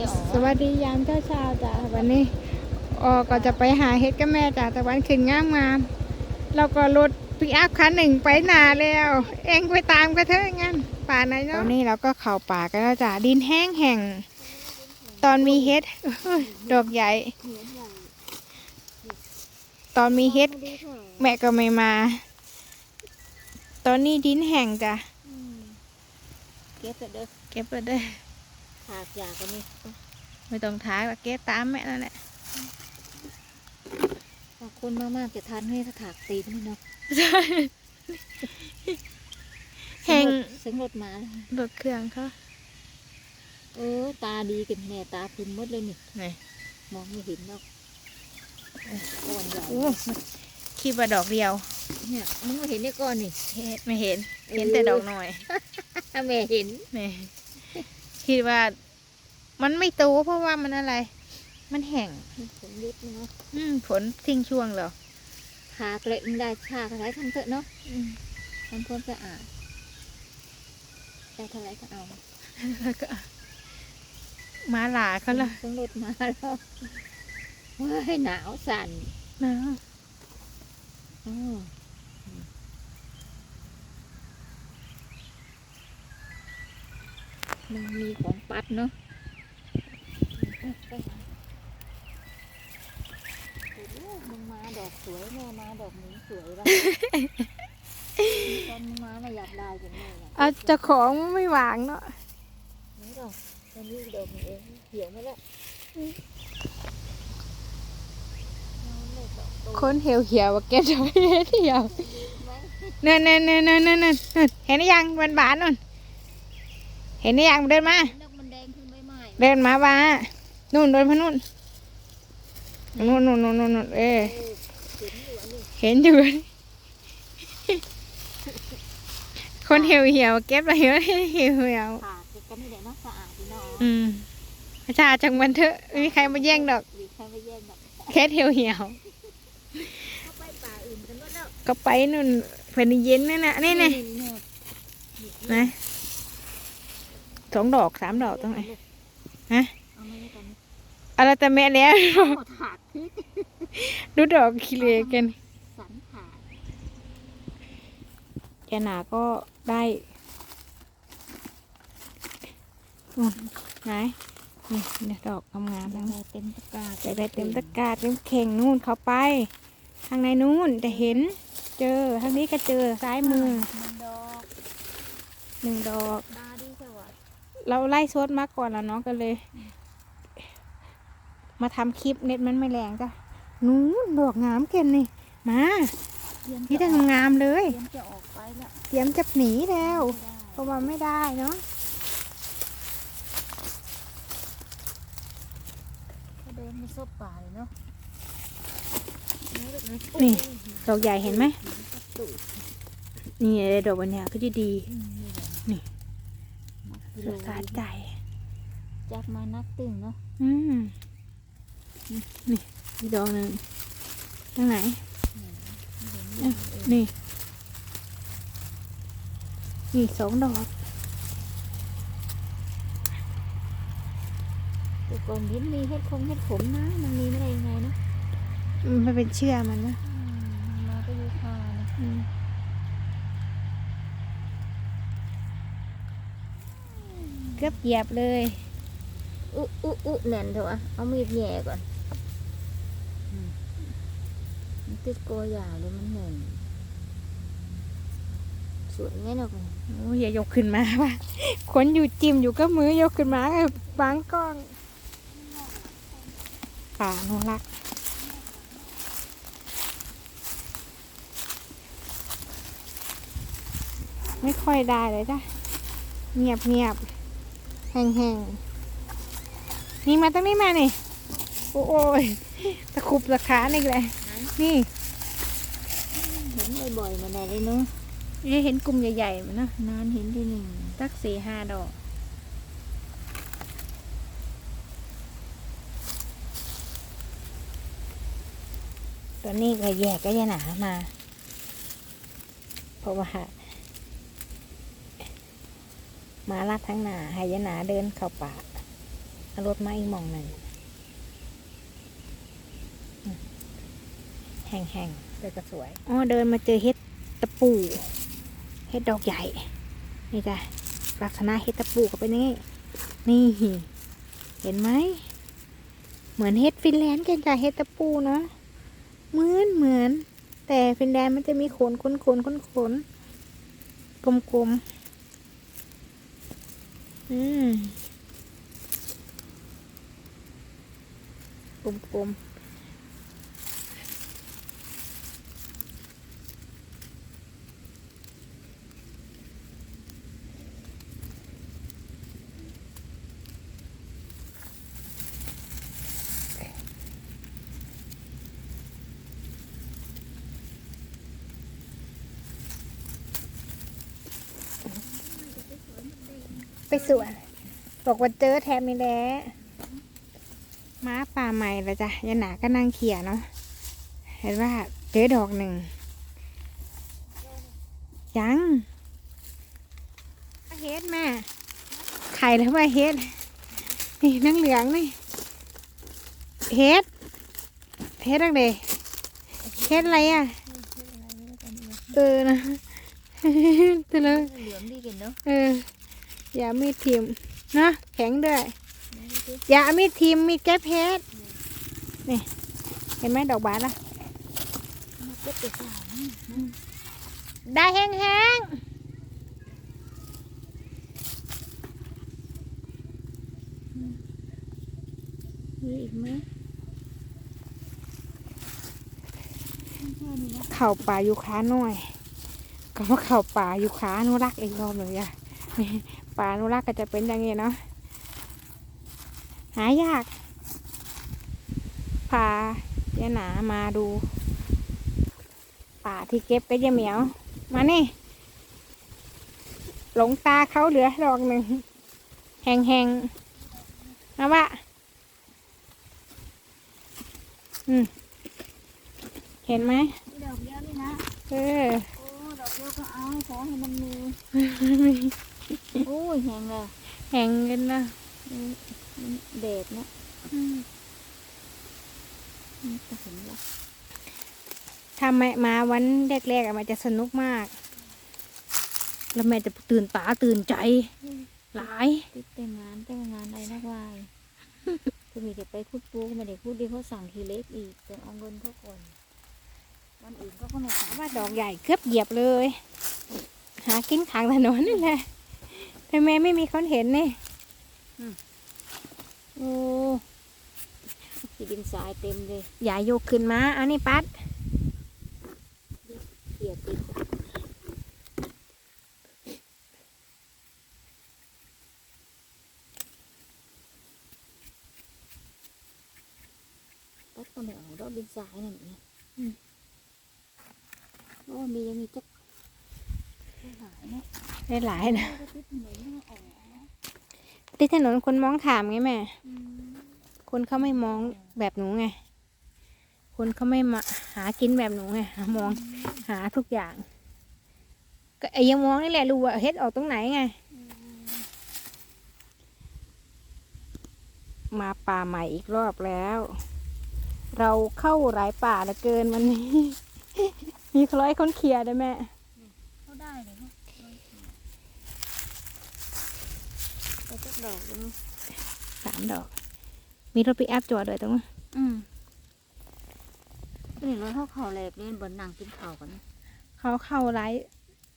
จ๊อ๋อสวัสดียามเช้าเช้าๆจ้ะวันนี้ออกก็จะไปหาเฮ็ดกับแม่จ้ะตะวันขึ้นงามงามๆเราก็รถปิกอัพคันหนึ่งไปหนาแล้ว เองไปตามกันเถอะงั้นป่าไหนเนาะตอนนี้เราก็เข้าป่ากันแล้วจ้ะดินแห้งแห่ง ตอนมีเฮ็ดเอ้ยดอกใหญ่ ตอนมีเฮ็ดแม่ก็ไม่มา ตอนนี้ดินแห้งจ้ะเก็บไปเด้อเก็บไปเด้อ หากยากันนี่ไม่ต้องท้ายว่าเก็บตามแม่นั่นแหละขอบคุณมากๆจะทานให้ถ้าถากตีนนี่เนาะแห้งซึ่งรถมาเลยรถเครื่องเขาเออตาดีกันแน่ตาพึมหมดเลยนี่ไหนมองไม่เห็นหรอกก้อนใหญ่โอ้คิดว่าดอกเดียว เนี่ยมึงไม่เห็นเนี่ยก้อนนี่เฮ็ดไม่เห็น เห็นแต่ดอกหน่อยถ้าแม่เห็นแหม่ คิดว่า มันไม่โตเพราะว่ามันอะไร มันแห้งผลยุดเนาะอืม ฝนทิ้งช่วงเหรอหากเลยมึงได้ชาอะไรทำเถอะเนาะอืมทำความสะอาดได้เท่าไรก็เอาแล้วก็มาหลาเขาละซึ่งรถมาแล้วว้ายหนาวสั่นนะอ้อ มันมีของปัดเนาะไปโอ้โหมึงมาดอกสวยแม่มาดอกนี้สวยว่ะตอนมึงมาน่ะอยากได้อย่างนี้น่ะเอาเจะของไม่หวางเนาะนี่ดอกตอนนี้ดอกนี้เองเหี่ยวไม่แล้วเอาเลยดอกโตคนเหี่ยวเหี่ยวๆเก็บดอกเฮ็ดเหี่ยวไหมนั่นนั่นนั่นนั่นนั่นนั่นเห็นหรือยังมันบานนู่น เห็นหรือยังเดินมาดอกมันแดงขึ้นใบไม้เดินมาบ้านู่นเดินพะนู่นนู่นนู่นนู่นนู่นนู่นเออเออเห็นอยู่อันนี้เห็นอยู่ คนเหี่ยวเหี่ยวๆเก็บไปเหี่ยวเหี่ยวเหี่ยวขาดกันนี่แหละเนาะสะอาดดีเนาะอืมประชาจังมันเถอะไม่มีใครมาแย่งดอกหรือใครมาแย่งดอกแค่เหี่ยวเหี่ยวเข้าไปป่าอื่นกันหมดแล้วๆก็ไปนู่นเพื่อนเย็นนั่นน่ะนี่นี่นะ สองดอกสามดอกตรงไหนฮะเอามาเลยกันอะไรแต่แม่แล้วเอาถาดพริกดูดอกขี้เหลกันสันถาดแกหนาก็ได้อืมไหนนี่เนี่ยดอกงามๆทั้งได้เต็มตะกร้าจะได้เต็มตะกร้าเต็มเข่งนู่นเข้าไป ทางในนู่นจะเห็น เจอทางนี้ก็เจอซ้ายมือมันดอกหนึ่งดอกตาดีสวัสด เราไล่โซดมาก่อนแล้วเนาะก็เลย มาทำคลิปเน็ตมันไม่แรงจ้ะนู้นดอกงามเกินนี่มาเตรียมนี่จะทางงามๆเลย เตรียมจะออกไปแล้วเตรียมจะหนีแล้วไม่ได้เพราะว่าไม่ได้เนาะเขาเดินมาซบป่าเลยเนาะนี่ดอกใหญ่เห็นไหมตูดนี่เลยดอกวันเนี้ยก็จะดีอืมนี่แหละนี่ สดสาดใจจับมานักตึงเนาะอืมนี่อีกดอกหนึ่งตรงไหนเห็นนี่ นี่สองดอกแต่ก่อนเห็นมีเห็ดคงเห็ดผมนะ มันมีไม่ได้ยังไงเนาะมันเป็นเชื่อมันนะ อืมมาก็อยู่คานะ อืม เกือบเหยียบเลยอุ๊อุ๊อุ๊แน่นเถอะวะเอามีดแหย่ก่อนอืมมันติดกอยาวเลยมันแน่นสวยไหมเนาะคุณโอ้ยอย่ายกขึ้นมาว่ะคนอยู่จิ้มอยู่ก็มือยกขึ้นมาก็บางกล้องป่าโนรักไม่ค่อยได้เลยจ้ะเงียบเงียบ แห้งแห้งๆ นี่มาตรงนี้มานี่โอ้โอ้ยตะคุบตะขานี่เลยนี่ เห็นบ่อยๆมาได้เลยเนาะนี่เห็นกลุ่มใหญ่ๆมันนะนานเห็นทีหนึ่งตักสี่ห้าดอกตัวนี้ก็แยกก็ยาหนามา เพราะว่า มาลาดทั้งหนาให้ยาหนาเดินเข้าป่ารถมาอีกมองหนึ่งแห้งๆแต่ก็สวยอ๋อเดินมาเจอเห็ดตะปูเห็ดดอกใหญ่ นี่จ้ะลักษณะเห็ดตะปูก็เป็นอย่างนี้ นี่เห็นไหม เหมือนเห็ดฟินแลนด์กันจ้ะเห็ดตะปูเนาะเหมือนเหมือน แต่ฟินแลนด์มันจะมีขนขนขนขนขนกลมๆ อืมกลมๆ ไปสวน บอกว่าเจอแทบไม่แล้ม้าป่าใหม่ละจ้ะยายหนาก็นั่งเขี่ยเนาะเห็นว่าเจอดอกหนึ่ง ยังเฮ็ดแม่ไข่แล้วว่าเฮ็ด นี่นั่งเหลืองนี่เฮ็ดเฮ็ดอะไรเฮ็ดอะไรอะ เออนะ ตัวเลยเหลืองดีกันเนาะเออ อย่ามีดทิมนะแข็งด้วยอย่าเอามีดทิมมีดแก้เพชรนี่เห็นไหมดอกบานล่ะมาเก็บไปสาวได้แห้งมีอีกไหมๆเข่าป่าอยู่ขาหน่อย ก็ว่าเข่าป่าอยู่ขาอนุรักษ์อีกรอบหนึ่งอย่านี่ป่าอนุรักษ์ก็จะเป็นอย่างนี้เนาะหายาก พายายหนามาดูป่าที่เก็บก็จะเหมียว มานี่หลงตาเขาเหลือดอกหนึ่งแห้งๆนะวะอืมเห็นไหมดอกเดียวนี่นะเออโอ้ดอกเดียวก็เอาขอให้มันมีโอ้ย แห้งเลยแห้งกันนะมันแดดนะมันจะเห็นละถ้าแม่มาวันแรกๆอะมันจะสนุกมาก แล้วแม่จะตื่นตาตื่นใจ หลายติดแต่งงานแต่งงานอะไรนักวายก็มีแต่ไปพูดปูก็ไม่ได้พูดดีเขาสั่งทีเล็กอีกแต่เอาเงินเขาก่อนวันอื่นเขาก็ไม่ขายว่าดอกใหญ่เกือบเหยียบเลย หากินขางถนนนี่แหละ แต่แม่ไม่มีคนเห็นนี่โอ้สีดินทรายเต็มเลย อย่าโยกขึ้นมาเอานี่ปัดเขียติดปัดก็ไม่เอาดอกดินทรายนั่นเนี่ยโอ้มียังมีจักหายเนาะ ได้หลายนะติดถนนไม่ออกนะที่ถนนคนมองถามไงแม่มคนเขาไม่มองแบบหนูไง คนเขาไม่มาหากินแบบหนูไงมองหาทุกอย่าง ก็ไอ้ยังมองนี่แหละรู้ว่าเฮ็ดออกตรงไหนไง มาป่าใหม่อีกรอบแล้ว เราเข้าหลายป่าเหลือเกินวันนี้ มีคล้อยคนเคลียร์ด้วยแม่ เขาได้เลยเนาะไปจัก ดอกเลยสามดอก มีรถปิกอัพจอดด้วยตรงนั้นอืมนี่รถเขาเข่าแหลกเล่นบนนั่งกินข้าวกันนะเขาเข้าหลาย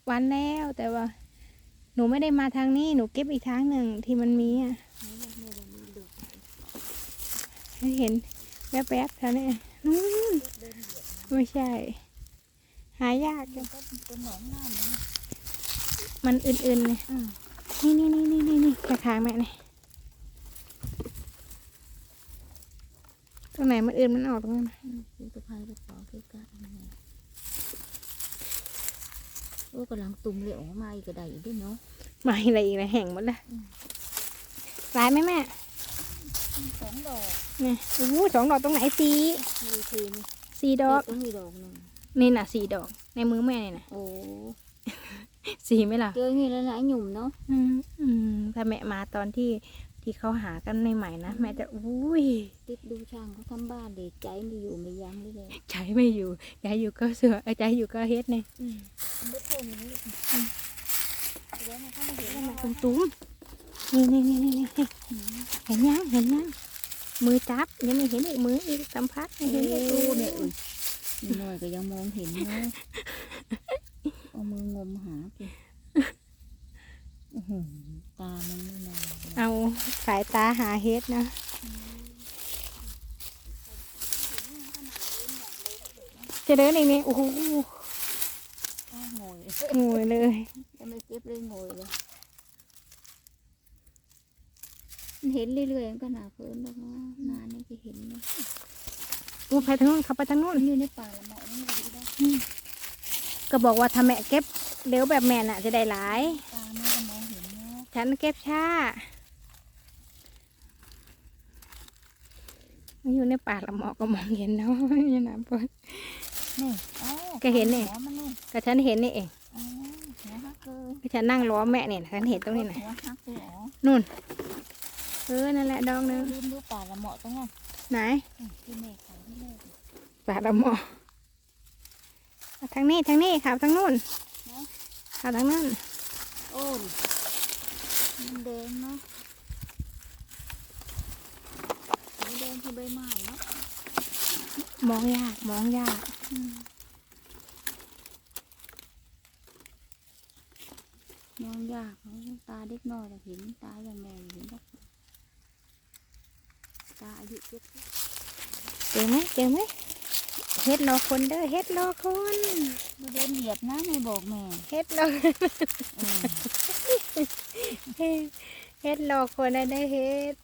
วันแล้วแต่ว่า หนูไม่ได้มาทางนี้ หนูเก็บอีกทางหนึ่งที่มันมีอะนี่เลยนี่เลยมีดอกให้เห็นแวบๆเท่านี้นู่นไม่ใช่ หายากจังก็เป็นหนองน้ำนะมันอื่นๆเลยอืม นี่นี่นี่นี่นี่นี่กระถางแม่นี่ตรงไหนมันอื่นมันออกตรงนั้นน่ะอืมซื้อกระเพรากระเป๋าเกะกะไงโอ้กำลังตุ่มเลยออกมาอีกกระไดอีกด้วยเนาะมาอะไรอีกเลยแห้งหมดละอืมหลายไหมแม่สองดอกนี่โอ้โหสองดอกตรงไหนสีมีทีนสี่ดอกต้องมีดอกหนึ่งนี่น่ะสี่ดอกในมือแม่นี่น่ะโอ้ สีไหมล่ะ เจออย่างนี้แล้วหลายหยุ่มเนาะอืมอืมถ้าแม่มาตอนที่ที่เขาหากันใหม่ๆนะแม่จะอุ้ยติดดูช่างเขาทำบ้านเด็กใจไม่อยู่ไม่ยั้งเลยเลยใจไม่อยู่ใจอยู่ก็เสือเอ้ยใจอยู่ก็เฮ็ดเนี่ยอืมไม่เพิ่มนี่เดี๋ยวให้เขามาเห็นนี่ว่ามันมันตุ้มๆนี่นี่นี่นี่นี่เห็นยังเห็นยังมือจับยังไม่เห็นอีกมืออีกสัมผัสไม่เห็นอีกโอ้เนี่ยอุ้ยนิดหน่อยก็ยังมองเห็นเนาะ เอามืองมหาสิอื้อหือตามันไม่นอนเอาสายตาหาเฮ็ดนะจะเดินอีกนี่โอ้โหอ้าวโงยงวยเลยจะไม่เก็บเลยโงยเลยมันเห็นเรื่อยๆมันก็หนาเพิ่นแล้วก็นานนี่จะเห็นเลยอู้ไปทางนู้นเขาไปทางนู้นมันอยู่ในป่าละเมาะนี่เลยได้ ก็บอกว่าถ้าแม่เก็บเร็วแบบแม่น่ะจะได้หลาย ตามันก็มองเห็นเนาะฉันเก็บช้ามาอยู่ในป่าละหมอกก็มองเห็นเนาะนี่นะเพิ่นนี่อ๋อก็เห็นนี่ หัวมันนี่ก็ฉันเห็นนี่เองอ๋อหัวฮักเลยก็ฉันนั่งล้อแม่เนี่ยฉันเห็นตรงนี้นะหัวฮักเลยอ๋อนู่นเออนั่นแหละดองหนึงลืมดูป่าละเมาะตรงนั้นไหนอืมที่แม่ขายที่แม่ป่าละหมอกเอา ทางนี้ทางนี้ขับทางนู้นขับทางนู้นโอ้ยมันแดงเนาะสีแดงคือใบไม้เนาะมองยากมองยากอืมมองยากเนาะตาเด็กน้อยแต่เห็นตาอย่างแม่เห็นปะตาอายุเจ็ดสิบเจอไหมเจอไหม เฮ็ดรอคนเด้อเฮ็ดรอคนบ่เดินเหยียบนะไม่บอกแม่เฮ็ดรอเออเฮ็ดรอคนนะได้เฮ็ด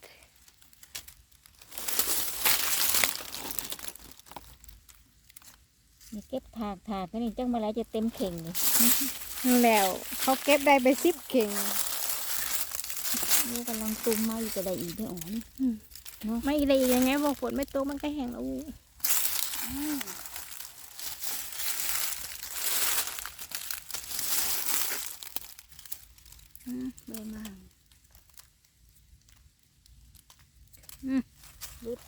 นี่เก็บถากถากก็นี่จังมาแล้วจะเต็มเข่งเลยนั่นแล้วเขาเก็บได้ไปสิบเข่งนี่กำลังตุ้มมาอยู่กระไดอีกได้ออ๋อนี่ไม่อะไรอีกยังไงบอกฝนไม่ตกมันก็แห้งแล้ว อืมใบไม้รุด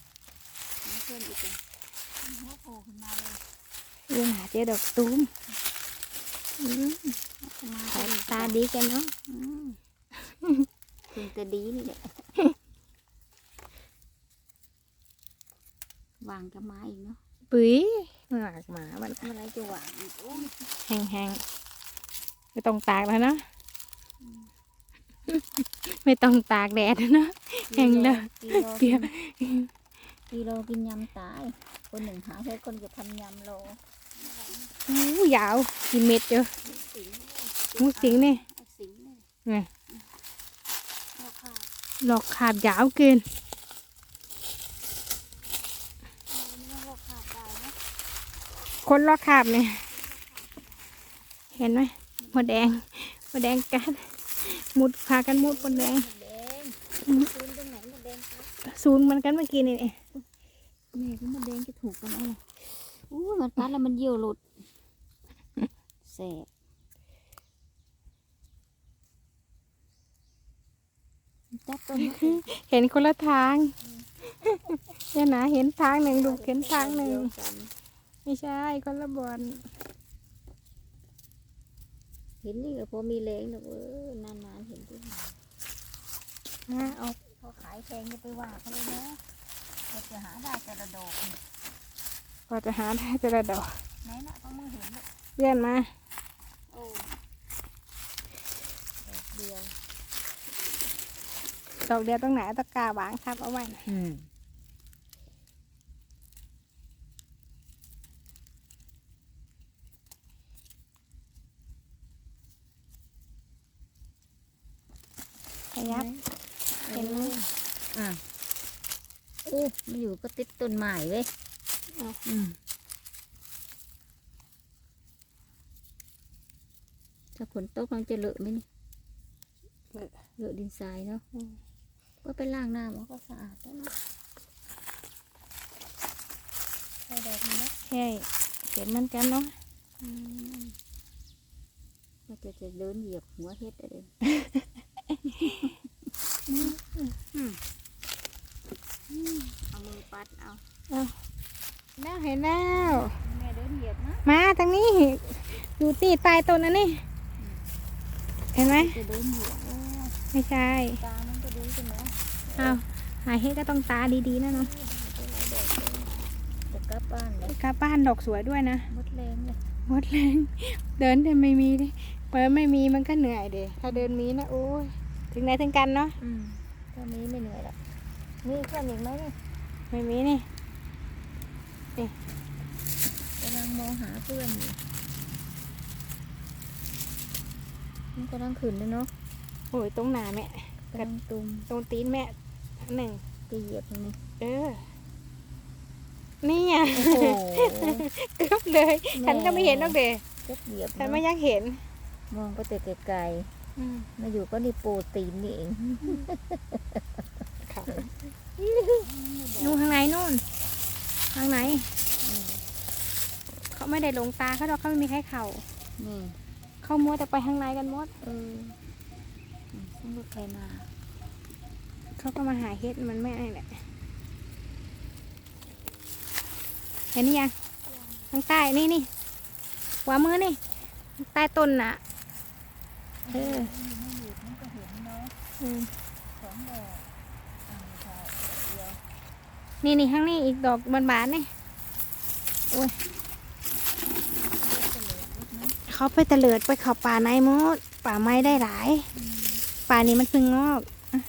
มาเพิ่มอีกอะหัวโผล่ขึ้นมาเลยเรื่องหาเจอดอกตูมอืมมาสายตาดีกันเนาะอืมถึงจะดีนี่แหละวางจะมาอีกเนาะ ปุ๋ยหมากหมามันเมื่อไรจะวางอีกโอ้ยแห้งๆ ไม่ต้องตากแล้วนะไม่ต้องตากแดดนะแห้งเลยกิโลเปรี้ยวกิโลกินยำตาย คนหนึ่งหาเพื่อคนจะทำยำโลอู้ยาวกี่เม็ดเจอสิงงูสิงเนี่ยเอาสิงเนี่ยไงเอาค่ะหลอกขาบยาวเกิน เอาเนื้อเราขาดตายนะ คนลอกขาบเนี่ยเห็นไหมหมดแดงหมดแดงกันมุดพากันมุดหมดแดงหมดแดงอืมคืนตรงไหนหมดแดงครับศูนย์มันกันเมื่อกี้นี่เองแม่ก็หมดแดงจะถูกกันเอาอู้มันกัดแล้วมันเยี่ยวหลุดแสบจับต้นมะเขือเห็นคนละทางเนี่ยนะเห็นทางหนึ่งดูเห็นทางหนึ่งเดียวกัน ไม่ใช่คนละบอลเห็นนี่ก็พอมีแรงนะเว้ยนานๆเห็นที่ไหนนะเอาเขาขายแพงจะไปว่าเขาเลยนะเราจะหาได้แต่ละดอกนี่ก็จะหาได้แต่ละดอกไหนนะเขามึงเห็นเนี่ยเลื่อนมาโอ้ดอกเดียวดอกเดียวตรงไหนเอาตะกร้าวางทับเอาไว้นะอืม ยับเห็นไหมอะอู้มันอยู่ก็ติดต้นไม้เว้ยอืมถ้าฝนตกมันจะเลอะไหมนี่เลอะดินทรายเนาะก็ไปล้างน้ำมันก็สะอาดแล้วเนาะใช่ดอกนี้ใช่เห็นเหมันกันเนาะอืมก็จะจะเดินเหยียบหัวเฮ็ดอะไร อืมปัดเอาแล้วเห็นแล้วแม่เดินเหยียบนะมาทางนี้อยู่ตีใต้ต้นนั้นนี่เห็นไหมจะเดินเหยียบโอ้ไม่ใช่ตามันก็ดูใช่ไหมเอาหาเฮ็ดก็ต้องตาดีๆนะเนาะจะกลับบ้านเลยกลับบ้านดอกสวยด้วยนะมดแรงเลยหมดแรงเดินแต่ไม่มีดิเปิดไม่มีมันก็เหนื่อยเดยถ้าเดินมีนะโอ้ย ถึงไหนถึงกันเนาะอืมตอนนี้ไม่เหนื่อยหรอกนี่เพื่อนอีกไหมนี่ไม่มีนี่กำลังมองหาเพื่อนอยู่มันกำลังขึ้นเลยเนาะโอ้ยตรงหนาแม่กำลังตุ่มตรงตีนแม่อันหนึ่งไปเหยียบตรงนี้เออนี่ไงโอ้โหเกือบเลย ฉันก็ไม่เห็นหรอกเดก็เหยียบฉันเนาะไม่อยากเห็น มองไปแต่ไกลอืมๆ มาอยู่ก็นี่โปรตีนนี่เองนู่นข้างในนู่นข้างในเขาไม่ได้ลงตาเขาหรอกเขาไม่มีใครเข่านี่เขามัวแต่ไปข้างในกันหมดเอออืมซึ่งรถใครมา เขาก็มาหาเฮ็ดมันไม่อะไรแหละเห็นนี่ยังทางใต้นี่นี่ขวามือนี่ใต้ต้นน่ะ เออนี่นี่ข้างนี้อีกดอกบานๆนี่โอ้ยเขาไปตะเลิดไปเขาป่าในมดป่าไม้ได้หลาย ป่านี้มันเพึ่งงอกอะ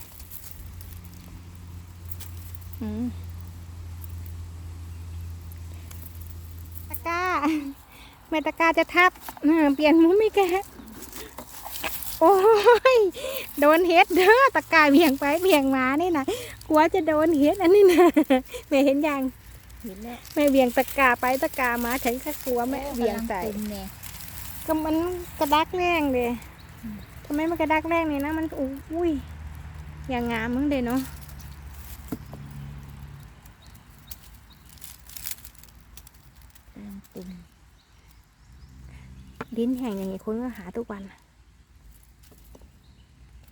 อืมตะก้าแม่ตะก้าจะทับเปลี่ยนมุมไม่แก โอ้ย โดนเฮ็ดเด้อตะกร้าเบี่ยงไปเบี่ยงมานี่นะกลัวจะโดนเฮ็ดอันนี้นะแม่เห็นยังเห็นแล้วแม่เบี่ยงตะกร้าไปตะกร้ามาฉันก็กลัวแม่เบี่ยงใส่กำลัตุ่มเนี่ยก็มันกระดักแรงเลยอืมทำไมมันกระดักแรงเนี่ยนะมันอุ้ยอย่างงามมึงเดเนาะกำลังตุ่มลิ้นแห้งอย่างนี้คนก็หาทุกวัน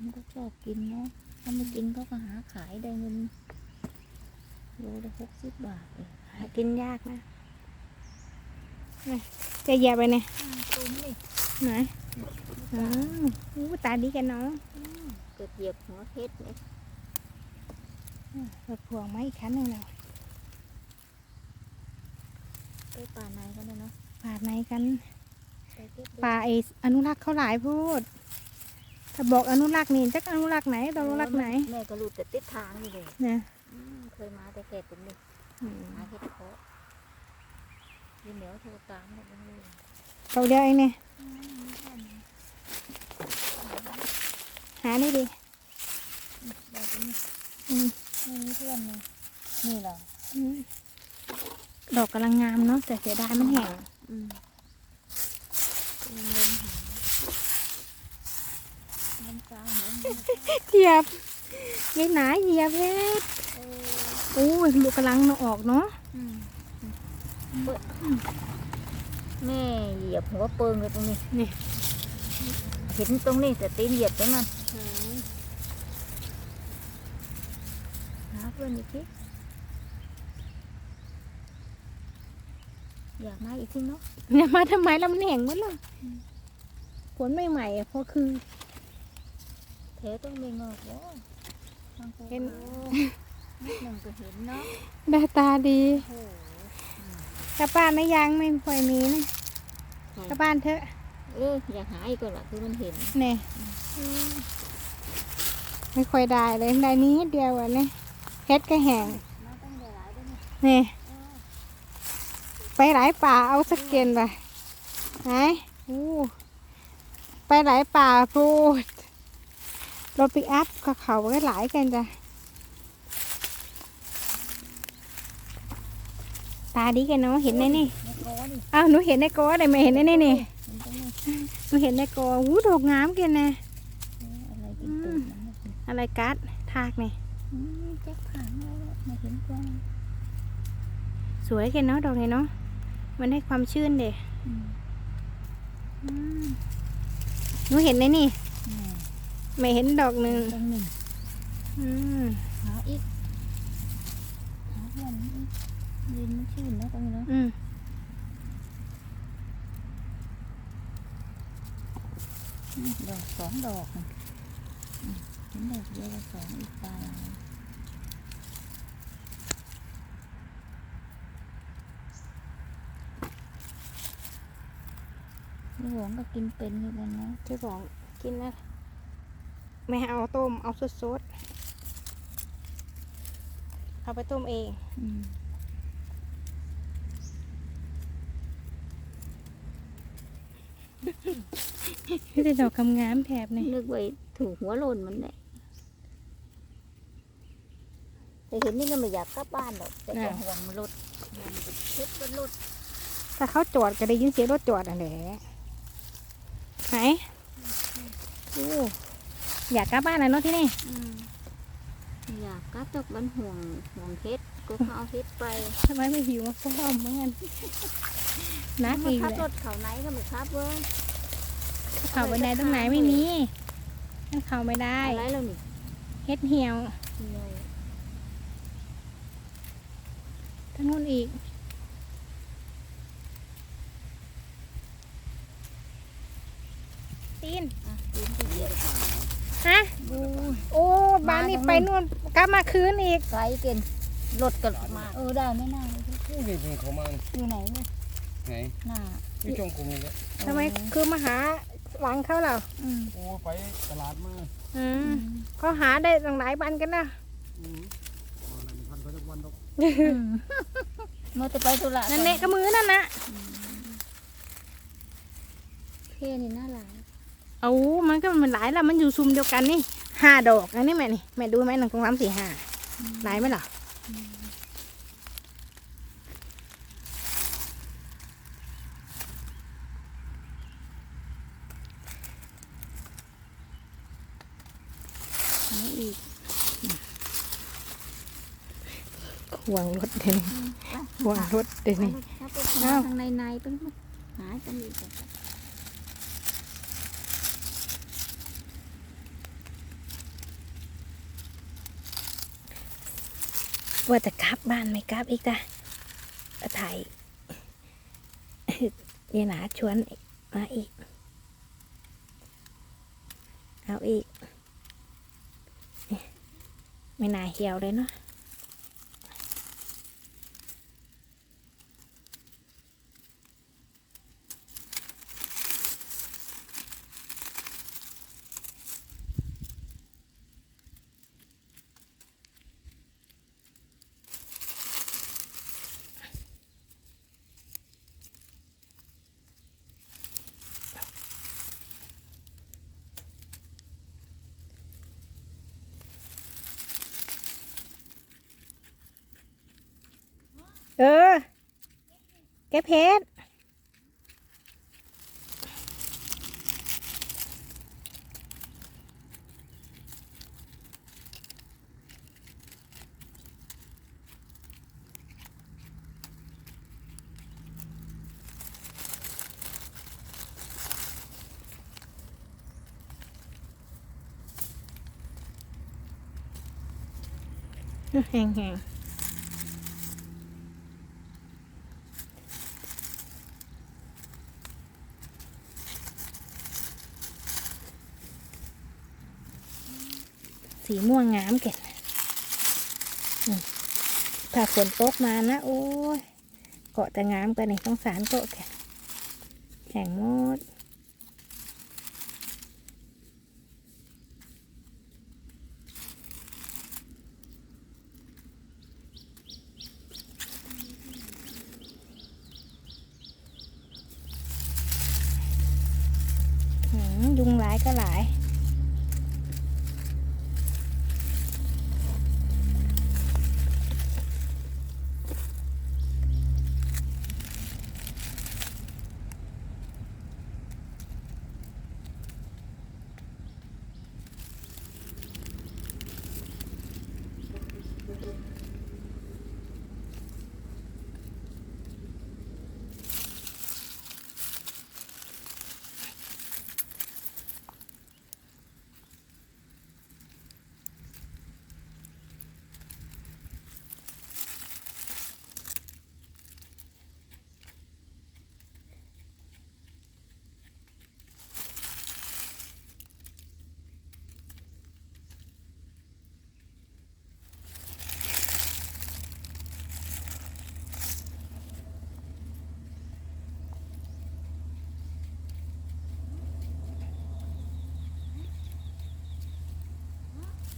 มันก็ชอบกินเนาะถ้าไม่กินเขาก็หาขายได้เงินโลละหกสิบบาทเองหากินยากนะนี่จะเหยียบไปเนี่ยตุ่มนี่ไหนอ๋ออู้ตาดีกันเนาะเกิดเหยียบหัวเพชรเนี่ยรถพวงมาอีกคันหนึ่งแล้วไปป่าในกันนะเนาะป่าไหนกันไปเก็บดูป่าไออนุรักษ์เขาหลายพูด ถ้าบอกอนุรักษ์นี่จักอนุรักษ์ไหนตอนุรักษ์ไหนแม่ก็รู้แต่ติดทางนี่เลยเนี่ยอืมเคยมาแต่เขตตรงนี้อืมหาเห็ดเพาะยีเหนียวโทรตามหมดเลยเราเดียวเองเนี่ยอืมมีแค่นี้หาได้ดิได้ตรงนี้อืมนี่มีเพื่อนเลยนี่เหรออืมดอกกำลังงามเนาะแต่เสียดายมันแห้งอืมกำลังเล่นหา เงินกลางเหมือนกันเหยียบยายหนาเหยียบเฮ็ดเออโอ้ยลูกกำลังออกเนาะอืมเปิดแม่เหยียบหัวเปิงเลยตรงนี้นี่เห็นตรงนี้แต่ตีนเหยียบตรงนั้นหาเพื่อนอีกทีอยากมาอีกทีเนาะเนี่ยมาทำไมแล้วมันแห้งหมดแล้วผลใหม่ๆอะพอคือ แถวต้องมีงอกวะบางคนเห็นโอ้นิดหนึ่งก็เห็นเนาะหน้าตาดีโอ้โหกลับบ้านไม่ยังไม่ค่อยมีนะกลับบ้านเถอะเอออยากหาอีกก่อนละคือมันเห็นเนี่ยไม่ค่อยได้เลยได้นี้เดียวอะเนี่ยเฮ็ดก็แห้งมาตั้งหลายๆด้วยนี่เนี่ยไปหลายป่าเอาสักเกนไปไหนอู้ไปหลายป่าพูด รถปิกอัพกับเขาก็หลายกันจ้ะ ตาดีกันเนาะเห็นไหมนี่อ้าวหนูเห็นในกอได้ไหมเห็นในนี่นี่หนูเห็นในกออู้ดอกงามกันนะอะไรกัดทากนี่อืมสวยกันเนาะดอกนี้เนาะมันให้ความชื่นเด้หนูเห็นในนี่ ไม่เห็นดอกหนึ่งตรงนี้อืมหาอีกหาเพื่อนนี่ดินมันชื้นนะตรงนี้เนาะอืมอืมดอกสองดอกน่ะอืมเห็นดอกเดียวกับสองอีกตาลายลูกหลงก็กินเป็นอยู่กันนะที่บอกกินนะ ไม่เอาต้ม เอาสดๆเอาไปต้มเองอืมนี่แต่ดอกงามๆแถบนี่นึกไว้ถูกหัวโลนมันแหละแต่เห็นนี่ก็ไม่อยากกลับบ้านหรอกแต่ก็ห่วงมันรถห่วงมันชุดมันรถถ้าเขาจอดก็ได้ยินเสียงรถจอดอะแหละไหนโอ้ อยากกลับบ้านแล้วเนาะที่นี่ อืมอยากกลับจากบ้านห่วงห่วงเฮ็ดก็เขาเอาเฮ็ดไปทำไมไม่หิวมาพ่อมเหมือนกันนักมาอีกขับเลยรถเขาไหนก็ไม่ขับเว้ยเขาไปไหนตรงไหนไม่มีมันเข้าไม่ได้อะไรแล้วนี่เฮ็ดเหี่ยวเหนื่อยทั้งนู้นอีก ตีน อะยืนไปเหยียบ ฮะ ดู โอ้ บ้านนี้ไปนู่นกลับมาคืนอีกไกลเกินรถกันมาเออได้ไม่น่าเลยผู้เด็กเขามาอยู่ไหนเนี่ยไหนหน้าที่จงกลุ่มนี่แหละทำไมคือมาหาหลังเขาเหรออืมโอ้ไปตลาดมาอือืมมเขาหาได้ตั้งหลายบันกันนะอืมมาอะไรพันเขาจะวันดอกอืมเมื่อจะไปธุระนั่นแหละกับมือนั่นนะเท่นี่น่ารักเอามันก็มันหลายแล้วมันอยู่ซุมเดียวกันนี่ ห้าดอกอันนี้แม่นี่แม่ดูไหมหนึ่งสองสามสี่ห้าหลายไหมล่ะนี่อีกห่วงรถเดี๋ยวนี้ห่วงรถเดี๋ยวไปนี้ถ้าไปหาเอ้าทางในในๆเป็นหากันอีก ว่าจะกลับบ้านไม่กลับอีกจ้ะถ่ายเยายหนาชวนมาอีก เอาอีก ไม่น่าเหี่ยวเลยเนาะเออ แกเพชร แห้งแห้งสีม่วงงามเก็ดอืมถ้าฝนตกมานะ โอ้ย เกาะแต่งามกันนี่ต้องสารเกะแก่แห่งหมด หืมยุงหลาย ก็หลาย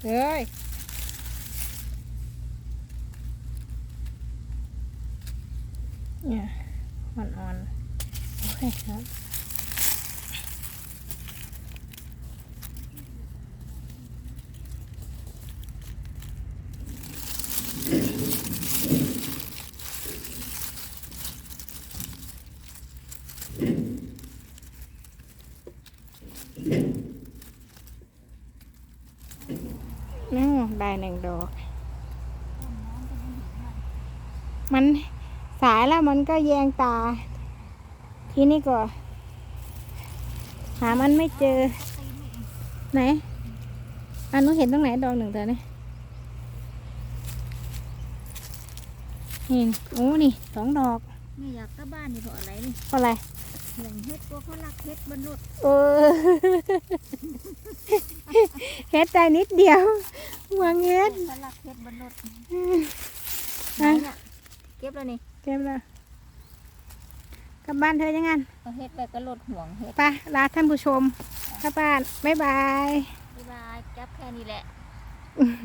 เอ้ยเนี่ยอ่อนๆโอเคครับ นู่ ได้หนึ่งดอก มันสายแล้วมันก็แยงตา ทีนี้ก็ หามันไม่เจอ ไหนอันนู้นเห็นตรงไหนดอกหนึ่งเธอเนี่ยนี่โอ้นี่สองดอก ไม่อยากกลับบ้านนี่เพราะอะไรนี่เพราะอะไร ห่วงเฮ็ดตัวเขารักเฮ็ดบนรถเออเฮ็ดได้นิดเดียวหวางเฮ็ดเขารักเฮ็ดบนรถอะเนี่ยเก็บแล้วนี่เก็บแล้วกลับบ้านเธอยังไงเอาเฮ็ดไปก็รถห่วงเฮ็ดไปลาท่านผู้ชมกลับบ้านบ๊ายบายบ๊ายบายจับแค่นี้แหละอืม